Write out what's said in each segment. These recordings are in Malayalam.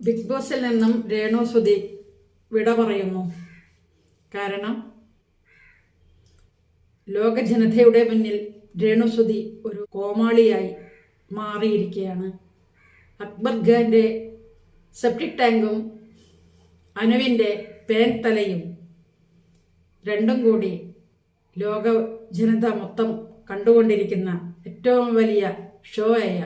ബിഗ് ബോസിൽ നിന്നും രേണു സുധി വിട പറയുന്നു. കാരണം ലോക ജനതയുടെ മുന്നിൽ രേണു സുധി ഒരു കോമാളിയായി മാറിയിരിക്കുകയാണ്. അക്ബർ ഖാന്റെ സെപ്റ്റിക് ടാങ്കും അനുവിന്റെ പേൻ തലയും രണ്ടും കൂടി ലോക ജനത മൊത്തം കണ്ടുകൊണ്ടിരിക്കുന്ന ഏറ്റവും വലിയ ഷോ ആയ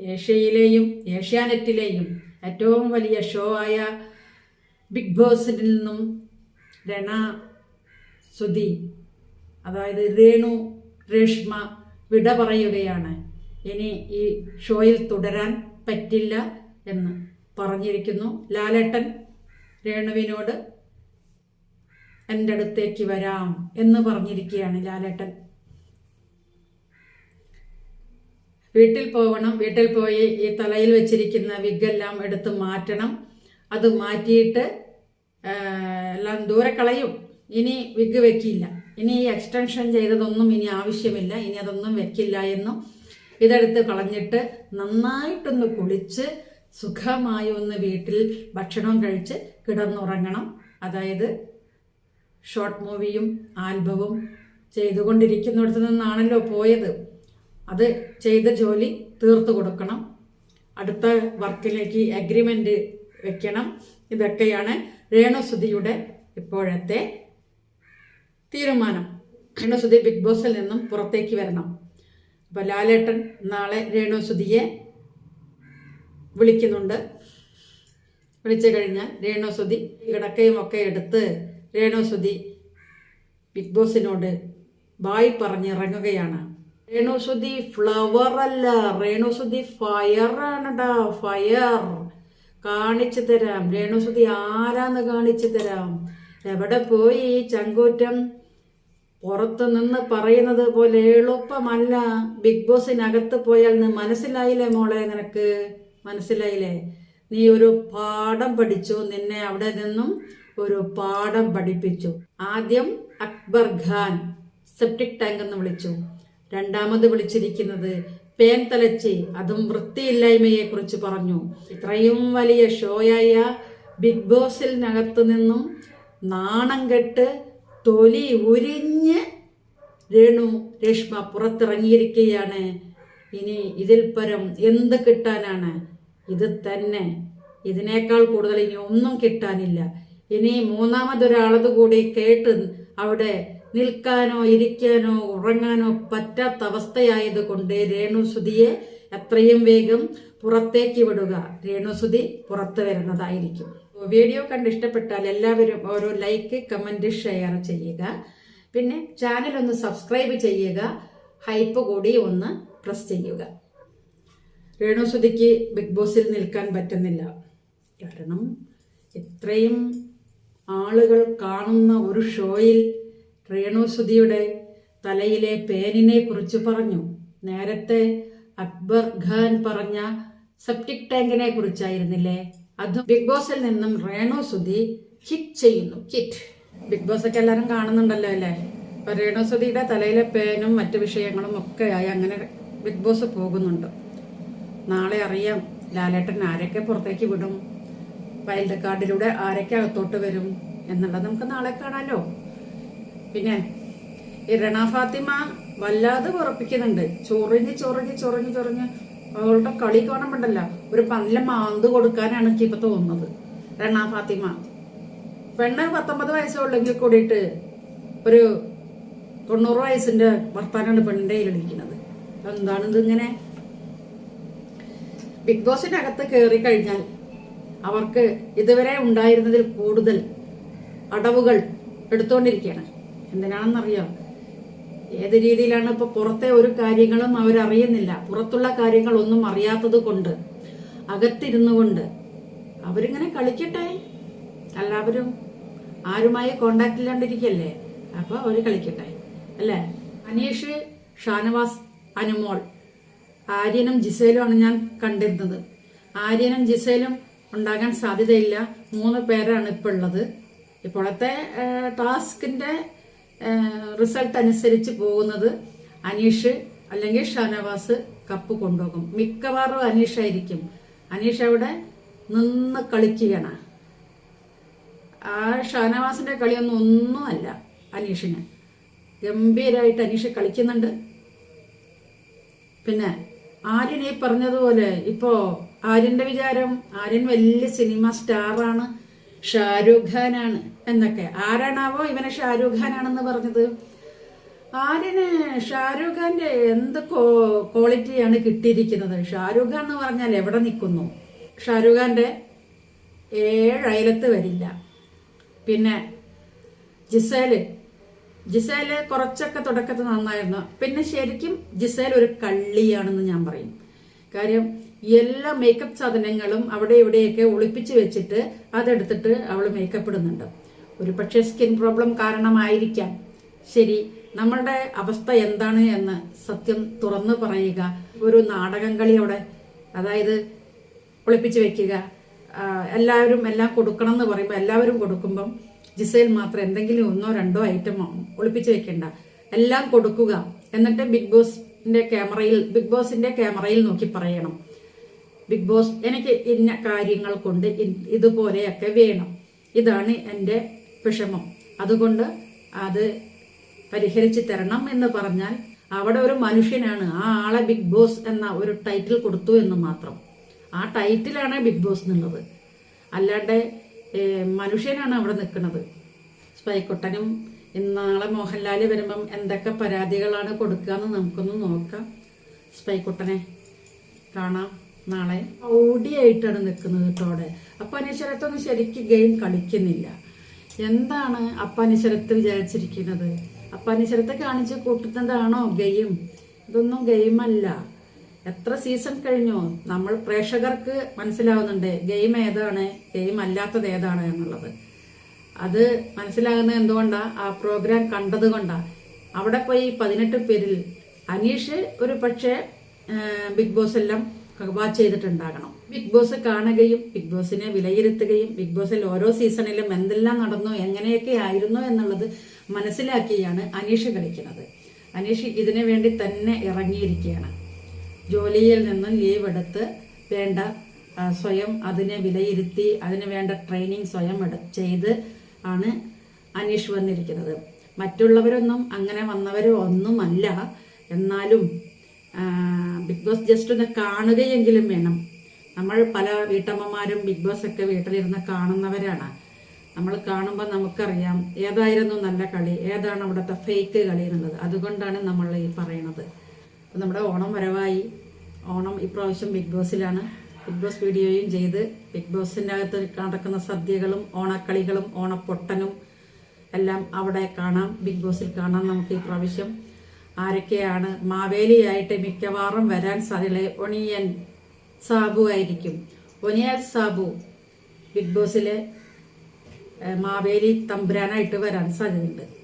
ഏഷ്യയിലെയും ഏഷ്യാനെറ്റിലെയും ഏറ്റവും വലിയ ഷോ ആയ ബിഗ് ബോസിൽ നിന്നും രണ സുധി അതായത് രേണു രേഷ്മ വിട പറയുകയാണ്. ഇനി ഈ ഷോയിൽ തുടരാൻ പറ്റില്ല എന്ന് പറഞ്ഞിരിക്കുന്നു. ലാലേട്ടൻ രേണുവിനോട് എന്റെ അടുത്തേക്ക് വരാം എന്ന് പറഞ്ഞിരിക്കുകയാണ് ലാലേട്ടൻ. വീട്ടിൽ പോകണം. വീട്ടിൽ പോയി ഈ തലയിൽ വെച്ചിരിക്കുന്ന വിഗ്ഗെല്ലാം എടുത്ത് മാറ്റണം. അത് മാറ്റിയിട്ട് എല്ലാം ദൂരെ കളയും. ഇനി വിഗ് വെക്കില്ല ഇനി ഈ എക്സ്റ്റൻഷൻ ചെയ്തതൊന്നും ഇനി ആവശ്യമില്ല. ഇനി അതൊന്നും വെക്കില്ല എന്നും ഇതെടുത്ത് കളഞ്ഞിട്ട് നന്നായിട്ടൊന്ന് കുളിച്ച് സുഖമായി ഒന്ന് വീട്ടിൽ ഭക്ഷണം കഴിച്ച് കിടന്നുറങ്ങണം. അതായത് ഷോർട്ട് മൂവിയും ആൽബവും ചെയ്തുകൊണ്ടിരിക്കുന്നിടത്തു നിന്നാണല്ലോ പോയത്. അത് ചെയ്ത ജോലി തീർത്തു കൊടുക്കണം. അടുത്ത വർക്കിലേക്ക് അഗ്രിമെന്റ് വെക്കണം. ഇതൊക്കെയാണ് രേണുസുതിയുടെ ഇപ്പോഴത്തെ തീരുമാനം. രേണുസുതി ബിഗ് ബോസിൽ നിന്നും പുറത്തേക്ക് വരണം. അപ്പോൾ ലാലേട്ടൻ നാളെ രേണുസുതിയെ വിളിക്കുന്നുണ്ട്. വിളിച്ചു കഴിഞ്ഞാൽ രേണുസുതി കിടക്കയും ഒക്കെ എടുത്ത് രേണുസുതി ബിഗ് ബോസിനോട് ബായ് പറഞ്ഞിറങ്ങുകയാണ്. രേണുസുതി ഫ്ലവർ അല്ല രേണുസുതി ഫയർ ആണടാ ഫയർ കാണിച്ചു തരാം. രേണുസുതി ആരാന്ന് കാണിച്ചു തരാം. എവിടെ പോയി ചങ്കൂറ്റം? പുറത്തു നിന്ന് പറയുന്നത് പോലെ എളുപ്പമല്ല. ബിഗ് ബോസിനകത്ത് പോയാൽ നീ മനസ്സിലായില്ലേ മോളെ നിനക്ക്? മനസ്സിലായില്ലേ? നീ ഒരു പാഠം പഠിച്ചു. നിന്നെ അവിടെ നിന്നും ഒരു പാഠം പഠിപ്പിച്ചു. ആദ്യം അക്ബർ ഖാൻ സെപ്റ്റിക് ടാങ്ക് എന്ന് വിളിച്ചു. രണ്ടാമത് വിളിച്ചിരിക്കുന്നത് പേൻ തലച്ചി അതും വൃത്തിയില്ലായ്മയെ കുറിച്ച് പറഞ്ഞു. ഇത്രയും വലിയ ഷോയായ ബിഗ് ബോസിനകത്ത് നിന്നും നാണം കെട്ട് തൊലി ഉരിഞ്ഞ് രേണു രേഷ്മ പുറത്തിറങ്ങിയിരിക്കുകയാണ്. ഇനി ഇതിൽ പരം എന്ത് കിട്ടാനാണ്? ഇത് തന്നെ. ഇതിനേക്കാൾ കൂടുതൽ ഇനി ഒന്നും കിട്ടാനില്ല. ഇനി മൂന്നാമതൊരാളത് കൂടി കേട്ട് അവിടെ നിൽക്കാനോ ഇരിക്കാനോ ഉറങ്ങാനോ പറ്റാത്ത അവസ്ഥയായതുകൊണ്ട് രേണുസുതിയെ എത്രയും വേഗം പുറത്തേക്ക് വിടുക. രേണുസുതി പുറത്തു വരുന്നതായിരിക്കും. വീഡിയോ കണ്ട് ഇഷ്ടപ്പെട്ടാൽ എല്ലാവരും ഓരോ ലൈക്ക് കമന്റ് ഷെയർ ചെയ്യുക. പിന്നെ ചാനൽ ഒന്ന് സബ്സ്ക്രൈബ് ചെയ്യുക. ഹൈപ്പ് കൂടി ഒന്ന് പ്രസ് ചെയ്യുക. രേണുസുതിക്ക് ബിഗ് ബോസിൽ നിൽക്കാൻ പറ്റുന്നില്ല. കാരണം ഇത്രയും ആളുകൾ കാണുന്ന ഒരു ഷോയിൽ രേണുസുതിയുടെ തലയിലെ പേനിനെ കുറിച്ച് പറഞ്ഞു. നേരത്തെ അക്ബർ ഖാൻ പറഞ്ഞ സെപ്റ്റിക് ടാങ്കിനെ കുറിച്ചായിരുന്നില്ലേ? അത് ബിഗ് ബോസിൽ നിന്നും രേണു സുധി കിറ്റ് ചെയ്യുന്നു. കിറ്റ് ബിഗ് ബോസ് ഒക്കെ എല്ലാവരും കാണുന്നുണ്ടല്ലോ അല്ലേ? അപ്പൊ രേണു സുധിയുടെ തലയിലെ പേനും മറ്റു വിഷയങ്ങളും ഒക്കെ ആയി അങ്ങനെ ബിഗ് ബോസ് പോകുന്നുണ്ട്. നാളെ അറിയാം ലാലേട്ടൻ ആരൊക്കെ പുറത്തേക്ക് വിടും? വൈൽഡ് കാർഡിലൂടെ ആരൊക്കെ അകത്തോട്ട് വരും? എന്നുള്ളത് നമുക്ക് നാളെ കാണാലോ. പിന്നെ ഈ രണ ഫാത്തിമ വല്ലാതെ ഉറപ്പിക്കുന്നുണ്ട് ചൊറിഞ്ഞ് ചൊറിഞ്ഞ് ചൊറിഞ്ഞ് ചൊറിഞ്ഞ് അവളുടെ കളി കാണുമ്പോണ്ടല്ല ഒരു നല്ല മാന്ത് കൊടുക്കാനാണ് എനിക്ക് ഇപ്പൊ തോന്നുന്നത്. രണ ഫാത്തിമ. പെണ്ണ് പത്തൊമ്പത് വയസ്സുള്ളെങ്കിൽ കൂടിയിട്ട് ഒരു തൊണ്ണൂറ് വയസ്സിന്റെ വർത്താനാണ് പെണ്ണിന്റെ കയ്യിലിരിക്കുന്നത് എന്താണ് ഇതിങ്ങനെ ബിഗ് ബോസിനകത്ത് കയറി കഴിഞ്ഞാൽ അവർക്ക് ഇതുവരെ ഉണ്ടായിരുന്നതിൽ കൂടുതൽ അടവുകൾ എടുത്തുകൊണ്ടിരിക്കുകയാണ്. എന്തിനാണെന്നറിയാം? ഏത് രീതിയിലാണ് ഇപ്പൊ പുറത്തെ ഒരു കാര്യങ്ങളും അവരറിയുന്നില്ല. പുറത്തുള്ള കാര്യങ്ങൾ ഒന്നും അറിയാത്തത് കൊണ്ട് അകത്തിരുന്നു കൊണ്ട് അവരിങ്ങനെ കളിക്കട്ടെ? എല്ലാവരും ആരുമായി കോണ്ടാക്ട് ഇല്ലാണ്ടിരിക്കല്ലേ? അപ്പൊ അവർ കളിക്കട്ടെ. അല്ലേ? അനീഷ് ഷാനവാസ് അനുമോൾ ആര്യനും ജിസേലുമാണ് ഞാൻ കണ്ടിരുന്നത് ആര്യനും ജിസേലും ഉണ്ടാകാൻ സാധ്യതയില്ല. മൂന്ന് പേരാണ് ഇപ്പോൾ ഉള്ളത്. ഇപ്പോഴത്തെ ടാസ്കിന്റെ റിസൾട്ട് അനുസരിച്ച് പോകുന്നത് അനീഷ് അല്ലെങ്കിൽ ഷാനവാസ് കപ്പ് കൊണ്ടുപോകും. മിക്കവാറും അനീഷ് ആയിരിക്കും. അനീഷ് അവിടെ നിന്ന് കളിക്കുകയാണ്. ആ ഷാനവാസിന്റെ കളിയൊന്നും ഒന്നുമല്ല അനീഷിന്. ഗംഭീരമായിട്ട് അനീഷ് കളിക്കുന്നുണ്ട്. പിന്നെ ആര്യൻ ഈ പറഞ്ഞതുപോലെ ഇപ്പോ ആര്യന്റെ വിചാരം ആര്യൻ വലിയ സിനിമ സ്റ്റാറാണ്. ഷാരൂഖ് ഖാനാണ് എന്നൊക്കെ. ആരാണാവോ ഇവനെ ഷാരൂഖ് ഖാനാണെന്ന് പറഞ്ഞത്? ആര്യന് ഷാരൂഖ് ഖാന്റെ എന്ത് ക്വാളിറ്റിയാണ് കിട്ടിയിരിക്കുന്നത്? ഷാരൂഖ് ഖാൻ എന്ന് പറഞ്ഞാൽ എവിടെ നിൽക്കുന്നു? ഷാരൂഖ് ഖാന്റെ ഏഴ് അയലത്ത് വരില്ല. പിന്നെ ജിസേൽ. ജിസേൽ കുറച്ചൊക്കെ തുടക്കത്തിൽ നന്നായിരുന്നു. പിന്നെ ശരിക്കും ജിസേൽ ഒരു കള്ളിയാണെന്ന് ഞാൻ പറയും. കാര്യം എല്ലാ മേക്കപ്പ് സാധനങ്ങളും അവിടെ ഇവിടെയൊക്കെ ഒളിപ്പിച്ച് വെച്ചിട്ട് അതെടുത്തിട്ട് അവൾ മേക്കപ്പ് ഇടുന്നുണ്ട്. ഒരു പക്ഷേ സ്കിൻ പ്രോബ്ലം കാരണമായിരിക്കാം. ശരി നമ്മളുടെ അവസ്ഥ എന്താണ് എന്ന് സത്യം തുറന്നു പറയുക. ഒരു നാടകം കളി അവിടെ അതായത് ഒളിപ്പിച്ച് വെക്കുക. എല്ലാവരും എല്ലാം കൊടുക്കണം എന്ന് പറയുമ്പോൾ എല്ലാവരും കൊടുക്കുമ്പം ജിസയിൽ മാത്രം എന്തെങ്കിലും ഒന്നോ രണ്ടോ ഐറ്റമോ ഒളിപ്പിച്ച് വെക്കേണ്ട. എല്ലാം കൊടുക്കുക. എന്നിട്ട് ബിഗ് ബോസിന്റെ ക്യാമറയിൽ ബിഗ് ബോസിന്റെ ക്യാമറയിൽ നോക്കി പറയണം. ബിഗ് ബോസ് എനിക്ക് ഇന്ന കാര്യങ്ങൾ കൊണ്ട് ഇതുപോലെയൊക്കെ വേണം. ഇതാണ് എന്റെ വിഷമം. അതുകൊണ്ട് അത് പരിഹരിച്ച് തരണം എന്ന് പറഞ്ഞാൽ അവിടെ ഒരു മനുഷ്യനാണ്. ആ ആളെ ബിഗ് ബോസ് എന്ന ഒരു ടൈറ്റിൽ കൊടുത്തു എന്ന് മാത്രം. ആ ടൈറ്റിലാണ് ബിഗ് ബോസ് എന്നുള്ളത്. അല്ലാണ്ട് മനുഷ്യനാണ് അവിടെ നിൽക്കുന്നത്. സ്പൈക്കുട്ടനും ഇന്നാളെ മോഹൻലാൽ വരുമ്പം എന്തൊക്കെ പരാതികളാണ് കൊടുക്കുക എന്ന് നമുക്കൊന്ന് നോക്കാം. സ്പൈക്കുട്ടനെ കാണാം. നാളെ ഓടിയായിട്ടാണ് നിൽക്കുന്നത് കേട്ടോടെ അപ്പൊ അനശ്വരത്തൊന്നും ശരിക്കും ഗെയിം കളിക്കുന്നില്ല. എന്താണ് അപ്പാനിശ്വരത്ത് വിചാരിച്ചിരിക്കുന്നത്? അപ്പാനിശ്വരത്തെ കാണിച്ച് കൂട്ടുന്നതാണോ ഗെയിം ഇതൊന്നും ഗെയിമല്ല എത്ര സീസൺ കഴിഞ്ഞോ? നമ്മൾ പ്രേക്ഷകർക്ക് മനസ്സിലാവുന്നുണ്ട് ഗെയിം ഏതാണ് ഗെയിം അല്ലാത്തത് ഏതാണ് എന്നുള്ളത്. അത് മനസ്സിലാകുന്നത് എന്തുകൊണ്ടാ? ആ പ്രോഗ്രാം കണ്ടത് കൊണ്ടാ. അവിടെ പോയി പതിനെട്ട് പേരിൽ. അനീഷ് ഒരു പക്ഷേ ബിഗ് ബോസ് എല്ലാം വാച്ച് ചെയ്തിട്ടുണ്ടാകണം. ബിഗ് ബോസ് കാണുകയും ബിഗ് ബോസിനെ വിലയിരുത്തുകയും ബിഗ് ബോസിൽ ഓരോ സീസണിലും എന്തെല്ലാം നടന്നു എങ്ങനെയൊക്കെ ആയിരുന്നു എന്നുള്ളത് മനസ്സിലാക്കിയാണ് അനീഷ് കളിക്കുന്നത്. അനീഷ് ഇതിനു വേണ്ടി തന്നെ ഇറങ്ങിയിരിക്കുകയാണ്. ജോലിയിൽ നിന്നും ലീവ് എടുത്ത് വേണ്ട സ്വയം അതിനെ വിലയിരുത്തി അതിന് വേണ്ട ട്രെയിനിങ് സ്വയം എടു ചെയ്ത് ആണ് അനീഷ് വന്നിരിക്കുന്നത്. മറ്റുള്ളവരൊന്നും അങ്ങനെ വന്നവരോ ഒന്നുമല്ല എന്നാലും ബിഗ് ബോസ് ജസ്റ്റ് ഒന്ന് കാണുകയെങ്കിലും വേണം. നമ്മൾ പല വീട്ടമ്മമാരും ബിഗ് ബോസ് ഒക്കെ വീട്ടിലിരുന്ന് കാണുന്നവരാണ്. നമ്മൾ കാണുമ്പോൾ നമുക്കറിയാം ഏതായിരുന്നു നല്ല കളി ഏതാണ് അവിടുത്തെ ഫേക്ക് കളി എന്നുള്ളത്. അതുകൊണ്ടാണ് നമ്മൾ ഈ പറയുന്നത്. അപ്പം നമ്മുടെ ഓണം വരവായി. ഓണം ഇപ്രാവശ്യം ബിഗ് ബോസിലാണ്. ബിഗ് ബോസ് വീഡിയോയും ചെയ്ത് ബിഗ് ബോസിന്റെ അകത്ത് നടക്കുന്ന സദ്യകളും ഓണക്കളികളും ഓണപ്പൊട്ടനും എല്ലാം അവിടെ കാണാം. ബിഗ് ബോസിൽ കാണാം നമുക്ക് ഈ പ്രാവശ്യം ആരൊക്കെയാണ്? മാവേലിയായിട്ട് മിക്കവാറും വരാൻ സാധ്യതയുള്ള ഒണിയൻ സാബു ആയിരിക്കും. ഒനിയൻ സാബു ബിഗ് ബോസിലെ മാവേലി തമ്പുരാനായിട്ട് വരാൻ സാധ്യതയുണ്ട്.